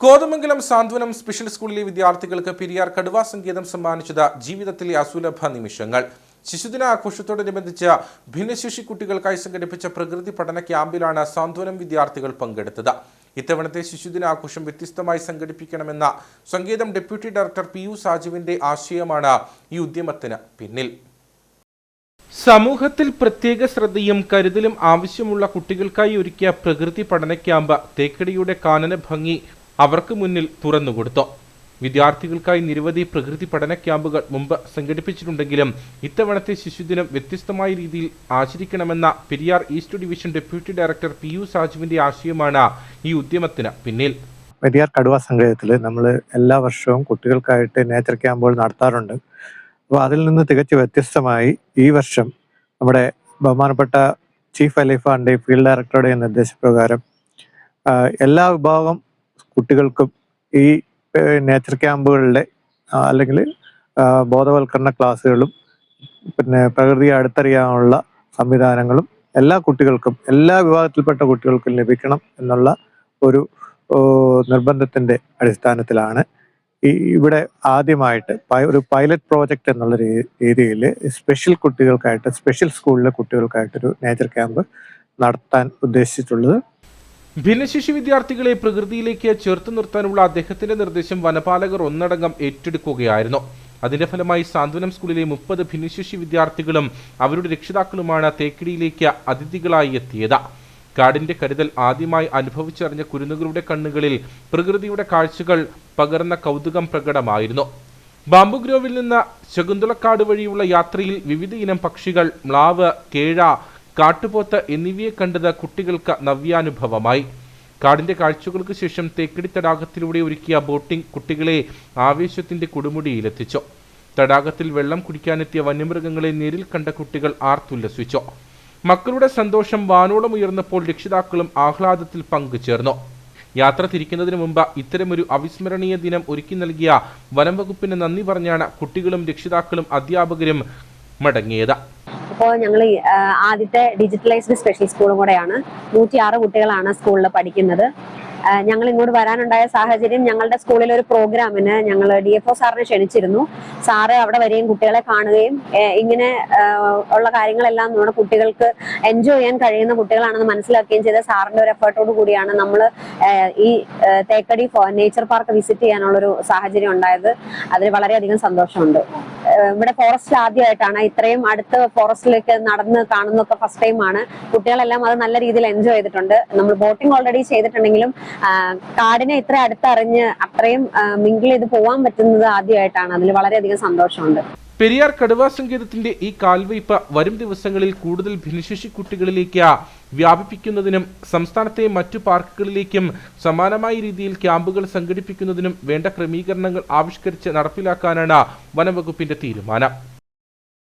കോതമംഗലം സാന്ത്വനം special സ്കൂളിലെ വിദ്യാർത്ഥികൾക്ക് പെരിയാർ കടുവാ സംഗീതം സമ്മാനിച്ചത് ജീവിതത്തിലെ അസുലഭ നിമിഷങ്ങൾ. ശിശുദിന ആഘോഷത്തോടനുബന്ധിച്ച് ഭിന്നശേഷി കുട്ടികൾക്കായി സംഘടിപ്പിച്ച പ്രകൃതി പഠന ക്യാമ്പിലാണ് സാന്ത്വനം വിദ്യാർത്ഥികൾ പങ്കെടുത്തത്. ഇത്തവണത്തെ ശിശുദിന ആഘോഷം വ്യത്യസ്തമായി സംഘടിപ്പിക്കണമെന്ന സംഗീതം ഡെപ്യൂട്ടി ഡയറക്ടർ പി യു സാജുവിന്റെ ആശയമാണ് ഈ ഉദ്യമത്തിന് പിന്നിൽ. സമൂഹത്തിൽ പ്രത്യേക ശ്രദ്ധയും കരുതലും ആവശ്യമുള്ള കുട്ടികൾക്കായി ഒരുക്കിയ പ്രകൃതി പഠന ക്യാമ്പ് തേക്കടിയുടെ കാനന ഭംഗി അവർക്ക് മുന്നിൽ തുറന്നുകൊടുത്തു വിദ്യാർത്ഥികൾക്കായി നിരവധി പ്രകൃതി പഠന ക്യാമ്പുകൾ മുമ്പ് സംഘടിപ്പിച്ചിട്ടുണ്ടെങ്കിലും ഇത്തവണത്തെ ശിശുദിനം വ്യത്യസ്തമായ രീതിയിൽ ആചരിക്കണമെന്ന Periyar east division deputy director P U സാജുവിന്റെ ആശയമാണ് ഈ ഉദ്യമത്തിന് പിന്നിൽ. പെരിയാർ കടുവ സങ്കേതത്തിൽ നമ്മൾ എല്ലാ വർഷവും കുട്ടികൾക്കായിട്ട് നേച്ചർ ക്യാമ്പുകൾ നടത്താറുണ്ട്. അപ്പോൾ അതിൽ നിന്ന് തികച്ചു വ്യത്യസ്തമായി ഈ വർഷം നമ്മുടെ ബഹുമാനപ്പെട്ട ചീഫ് അലീഫ ആൻഡ് ഫീൽഡ് ഡയറക്ടറുടെ നിർദ്ദേശപ്രകാരം എല്ലാ വിഭാഗം കുട്ടികൾക്കും ഈ നേച്ചർ ക്യാമ്പുകളിലെ അല്ലെങ്കിൽ ബോധവൽക്കരണ ക്ലാസ്സുകളും പിന്നെ പ്രകൃതിയെ അടുത്തറിയാനുള്ള സംവിധാനങ്ങളും എല്ലാ കുട്ടികൾക്കും എല്ലാ വിഭാഗത്തിൽപ്പെട്ട കുട്ടികൾക്കും ലഭിക്കണം എന്നുള്ള ഒരു നിർബന്ധത്തിന്റെ അടിസ്ഥാനത്തിലാണ്. ഈ ഇവിടെ ആദ്യമായിട്ട് ഒരു പൈലറ്റ് പ്രോജക്റ്റ് എന്നുള്ള രീതിയിൽ സ്പെഷ്യൽ കുട്ടികൾക്കായിട്ട് സ്പെഷ്യൽ സ്കൂളിലെ കുട്ടികൾക്കായിട്ടൊരു നേച്ചർ ക്യാമ്പ് നടത്താൻ ഉദ്ദേശിച്ചിട്ടുള്ളത് ഭിന്നശേഷി വിദ്യാർത്ഥികളെ പ്രകൃതിയിലേക്ക് ചേർത്ത് നിർത്താനുള്ള അദ്ദേഹത്തിന്റെ നിർദ്ദേശം വനപാലകർ ഒന്നടങ്കം ഏറ്റെടുക്കുകയായിരുന്നു. അതിന്റെ ഫലമായി സാന്ത്വനം സ്കൂളിലെ മുപ്പത് ഭിന്നശേഷി വിദ്യാർത്ഥികളും അവരുടെ രക്ഷിതാക്കളുമാണ് തേക്കിടിയിലേക്ക് അതിഥികളായി എത്തിയത്. കാടിന്റെ കരുതൽ ആദ്യമായി അനുഭവിച്ചറിഞ്ഞ കുരുന്നുകളുടെ കണ്ണുകളിൽ പ്രകൃതിയുടെ കാഴ്ചകൾ പകർന്ന കൗതുകം പ്രകടമായിരുന്നു. ബാംബു ഗ്രോവിൽ നിന്ന് ശകുന്തളക്കാട് വഴിയുള്ള യാത്രയിൽ വിവിധ ഇനം പക്ഷികൾ മ്ലാവ് കേഴ കാട്ടുപോത്ത് എന്നിവയെ കണ്ടത് കുട്ടികൾക്ക് നവ്യാനുഭവമായി. കാടിന്റെ കാഴ്ചകൾക്ക് ശേഷം തേക്കടി തടാകത്തിലൂടെ ഒരുക്കിയ ബോട്ടിംഗ് കുട്ടികളെ ആവേശത്തിന്റെ കൊടുമുടിയിലെത്തിച്ചു. തടാകത്തിൽ വെള്ളം കുടിക്കാനെത്തിയ വന്യമൃഗങ്ങളെ നേരിൽ കണ്ട കുട്ടികൾ ആർത്തുല്ലസിച്ചു. മക്കളുടെ സന്തോഷം വാനോളം ഉയർന്നപ്പോൾ രക്ഷിതാക്കളും ആഹ്ലാദത്തിൽ പങ്കുചേർന്നു. യാത്ര തിരിക്കുന്നതിന് മുമ്പ് ഇത്തരമൊരു അവിസ്മരണീയ ദിനം ഒരുക്കി നൽകിയ വനം വകുപ്പിന് നന്ദി പറഞ്ഞാണ് കുട്ടികളും രക്ഷിതാക്കളും അധ്യാപകരും മടങ്ങിയത്. അപ്പോൾ ഞങ്ങൾ ആദ്യത്തെ ഡിജിറ്റലൈസ്ഡ് സ്പെഷ്യൽ സ്കൂളും കൂടെയാണ്. നൂറ്റി ആറ് കുട്ടികളാണ് സ്കൂളിൽ പഠിക്കുന്നത്. ഞങ്ങൾ ഇങ്ങോട്ട് വരാനുണ്ടായ സാഹചര്യം ഞങ്ങളുടെ സ്കൂളിൽ ഒരു പ്രോഗ്രാമിന് ഞങ്ങൾ ഡി എഫ് ഒ സാറിനെ ക്ഷണിച്ചിരുന്നു. സാറ് അവിടെ വരികയും കുട്ടികളെ കാണുകയും ഇങ്ങനെ ഉള്ള കാര്യങ്ങളെല്ലാം നമ്മുടെ കുട്ടികൾക്ക് എൻജോയ് ചെയ്യാൻ കഴിയുന്ന കുട്ടികളാണെന്ന് മനസ്സിലാക്കുകയും ചെയ്ത സാറിന്റെ ഒരു എഫേർട്ടോട് കൂടിയാണ് നമ്മൾ ഈ തേക്കടി നേച്ചർ പാർക്ക് വിസിറ്റ് ചെയ്യാനുള്ള ഒരു സാഹചര്യം ഉണ്ടായത്. അതിൽ വളരെയധികം സന്തോഷമുണ്ട്. ഇവിടെ ഫോറസ്റ്റിൽ ആദ്യമായിട്ടാണ്. ഇത്രയും അടുത്ത് ഫോറസ്റ്റിലേക്ക് നടന്ന് കാണുന്നൊക്കെ ഫസ്റ്റ് ടൈം ആണ്. കുട്ടികളെല്ലാം അത് നല്ല രീതിയിൽ എൻജോയ് ചെയ്തിട്ടുണ്ട്. നമ്മൾ ബോട്ടിംഗ് ഓൾറെഡി ചെയ്തിട്ടുണ്ടെങ്കിലും കാടിനെ ഇത്ര അടുത്തറിഞ്ഞ് അത്രയും മിങ്കിൾ ചെയ്ത് പോവാൻ പറ്റുന്നത് ആദ്യമായിട്ടാണ്. അതിൽ വളരെയധികം സന്തോഷമുണ്ട്. പെരിയാർ കടുവാ സംഗീതത്തിന്റെ ഈ കാൽവയ്പ് വരും ദിവസങ്ങളിൽ കൂടുതൽ ഭിന്നശേഷി കുട്ടികളിലേക്ക് വ്യാപിപ്പിക്കുന്നതിനും സംസ്ഥാനത്തെ മറ്റു പാർക്കുകളിലേക്കും സമാനമായ രീതിയിൽ ക്യാമ്പുകൾ സംഘടിപ്പിക്കുന്നതിനും വേണ്ട ക്രമീകരണങ്ങൾ ആവിഷ്കരിച്ച് നടപ്പിലാക്കാനാണ് വനംവകുപ്പിന്റെ തീരുമാനം.